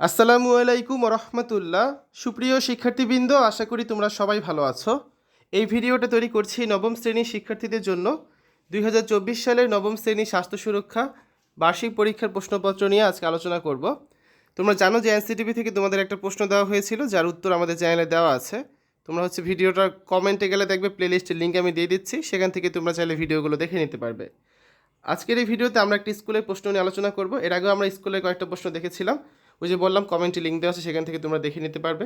আসসালামু আলাইকুম রহমতুল্লাহ সুপ্রিয় শিক্ষার্থীবৃন্দ, আশা করি তোমরা সবাই ভালো আছো। এই ভিডিওটা তৈরি করছি নবম শ্রেণির শিক্ষার্থীদের জন্য। দুই হাজার চব্বিশ সালের নবম শ্রেণির স্বাস্থ্য সুরক্ষা, বার্ষিক পরীক্ষার প্রশ্নপত্র নিয়ে আজকে আলোচনা করব। তোমরা জানো যে এনসিটিভি থেকে তোমাদের একটা প্রশ্ন দেওয়া হয়েছিল, যার উত্তর আমাদের চ্যানেলে দেওয়া আছে। তোমরা হচ্ছে ভিডিওটা কমেন্টে গেলে দেখবে, প্লেলিস্টের লিঙ্ক আমি দিয়ে দিচ্ছি, সেখান থেকে তোমরা চাইলে ভিডিওগুলো দেখে নিতে পারবে। আজকের এই ভিডিওতে আমরা একটি স্কুলের প্রশ্ন নিয়ে আলোচনা করব। এর আগেও আমরা স্কুলে কয়েকটা প্রশ্ন দেখেছিলাম। ওই যে বললাম কমেন্টে লিঙ্ক দেওয়া আছে, সেখান থেকে তোমরা দেখে নিতে পারবে।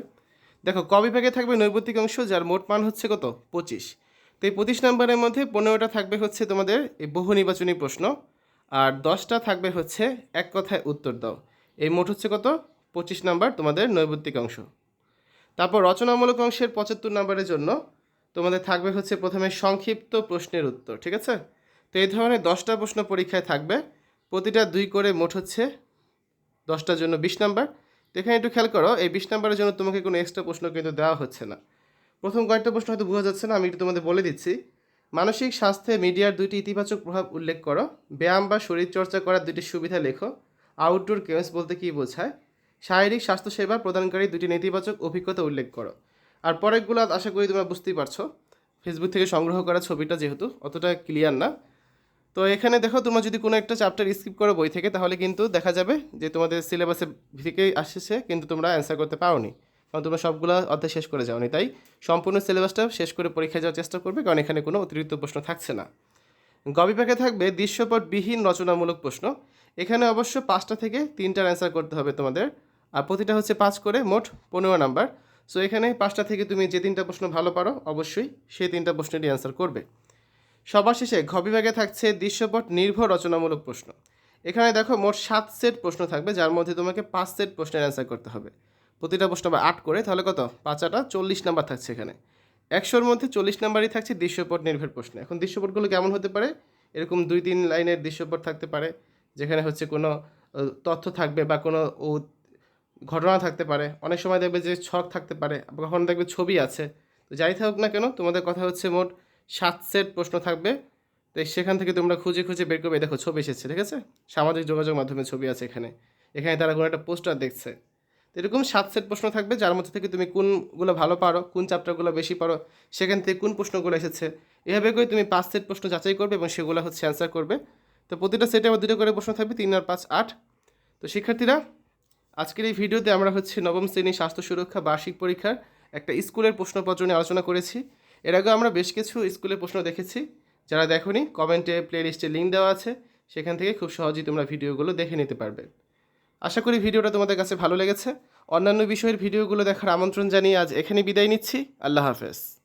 দেখো, ক বিভাগে থাকবে নৈবতিক অংশ, যার মোট মান হচ্ছে কত? পঁচিশ। তো এই পঁচিশ নম্বরের মধ্যে পনেরোটা থাকবে হচ্ছে তোমাদের এই বহু নির্বাচনী প্রশ্ন, আর দশটা থাকবে হচ্ছে এক কথায় উত্তর দাও। এই মোট হচ্ছে কত? পঁচিশ নাম্বার তোমাদের নৈবতিক অংশ। তারপর রচনামূলক অংশের পঁচাত্তর নম্বরের জন্য তোমাদের থাকবে হচ্ছে প্রথমে সংক্ষিপ্ত প্রশ্নের উত্তর, ঠিক আছে? তো এই ধরনের দশটা প্রশ্ন পরীক্ষায় থাকবে। প্রতিটা দুই করে মোট হচ্ছে দশটার জন্য বিশ নাম্বার। তো এখানে একটু খেয়াল করো, এই বিশ নাম্বারের জন্য তোমাকে কোনো এক্সট্রা প্রশ্ন কিন্তু দেওয়া হচ্ছে না। প্রথম কয়েকটা প্রশ্ন হয়তো বোঝা যাচ্ছে না, আমি একটু তোমাদের বলে দিচ্ছি। মানসিক স্বাস্থ্যে মিডিয়ার দুইটি ইতিবাচক প্রভাব উল্লেখ করো। ব্যায়াম বা শরীরচর্চা করার দুটি সুবিধা লেখো। আউটডোর গেমস বলতে কী বোঝায়? শারীরিক স্বাস্থ্যসেবা প্রদানকারী দুটি নেতিবাচক অভিজ্ঞতা উল্লেখ করো। আর পরেরগুলো আশা করি তোমরা বুঝতেই পারছ। ফেসবুক থেকে সংগ্রহ করা ছবিটা যেহেতু, অতটা ক্লিয়ার না। তো এখানে দেখো তোমরা যদি কোনো একটা চ্যাপ্টার স্কিপ করো বই থেকে, তাহলে কিন্তু দেখা যাবে যে তোমাদের সিলেবাসে থেকেই আসছে কিন্তু তোমরা অ্যান্সার করতে পারোনি। কারণ তোমরা সবগুলো অধ্যায় শেষ করে যাওনি, তাই সম্পূর্ণ সিলেবাসটা শেষ করে পরীক্ষায় যাওয়ার চেষ্টা করবে, কারণ এখানে কোনো অতিরিক্ত প্রশ্ন থাকছে না। গবিপাকে থাকবে দৃশ্যপটবিহীন রচনামূলক প্রশ্ন। এখানে অবশ্য পাঁচটা থেকে তিনটার অ্যান্সার করতে হবে তোমাদের, আর প্রতিটা হচ্ছে পাঁচ করে, মোট পনেরো নাম্বার সো এখানে পাঁচটা থেকে তুমি যে তিনটা প্রশ্ন ভালো পারো, অবশ্যই সেই তিনটা প্রশ্নেরই অ্যান্সার করবে। সবার শেষে ঘ বিভাগে থাকছে দৃশ্যপট নির্ভর রচনামূলক প্রশ্ন। এখানে দেখো মোট সাত সেট প্রশ্ন থাকবে, যার মধ্যে তোমাকে পাঁচ সেট প্রশ্নের অ্যান্সার করতে হবে। প্রতিটা প্রশ্ন আবার আট করে, তাহলে কত? পাঁচ আটা চল্লিশ নাম্বার থাকছে এখানে। একশোর মধ্যে চল্লিশ নাম্বারই থাকছে দৃশ্যপট নির্ভর প্রশ্ন। এখন দৃশ্যপটগুলো কেমন হতে পারে? এরকম দুই তিন লাইনের দৃশ্যপট থাকতে পারে, যেখানে হচ্ছে কোনো তথ্য থাকবে বা কোনো ঘটনা থাকতে পারে। অনেক সময় দেখবে যে ছক থাকতে পারে কখনো দেখবে ছবি আছে। তো যাই থাকুক না কেন, তোমাদের কথা হচ্ছে মোট সাত সেট প্রশ্ন থাকবে। তো সেখান থেকে তোমরা খুঁজে খুঁজে বের করবে। দেখো, ছবি এসেছে, ঠিক আছে? সামাজিক যোগাযোগ মাধ্যমে ছবি আছে এখানে। এখানে তারা কোনো একটা পোস্টার দেখছে। তো এরকম সাত সেট প্রশ্ন থাকবে, যার মধ্যে থেকে তুমি কোনগুলো ভালো পারো, কোন চ্যাপ্টারগুলো বেশি পারো, সেখান থেকে কোন প্রশ্নগুলো এসেছে। এভাবে করে তুমি পাঁচ সেট প্রশ্ন যাচাই করবে এবং সেগুলো হচ্ছে অ্যান্সার করবে। তো প্রতিটা সেটে আবার দুটো করে প্রশ্ন থাকবে, তিন আর পাঁচ, আট। তো শিক্ষার্থীরা, আজকের এই ভিডিওতে আমরা হচ্ছে নবম শ্রেণি স্বাস্থ্য সুরক্ষা বার্ষিক পরীক্ষার একটা স্কুলের প্রশ্নপত্র নিয়ে আলোচনা করেছি। এর আগেও আমরা বেশ কিছু স্কুলে প্রশ্ন দেখেছি। যারা দেখোনি, কমেন্টে প্লে লিস্টে লিঙ্ক দেওয়া আছে। সেখান থেকে খুব সহজেই তোমরা ভিডিওগুলো দেখে নিতে পারবে। আশা করি ভিডিওটা তোমাদের কাছে ভালো লেগেছে। অন্যান্য বিষয়ের ভিডিওগুলো দেখার আমন্ত্রণ জানিয়ে আজ এখানে বিদায় নিচ্ছি। আল্লাহ হাফেজ।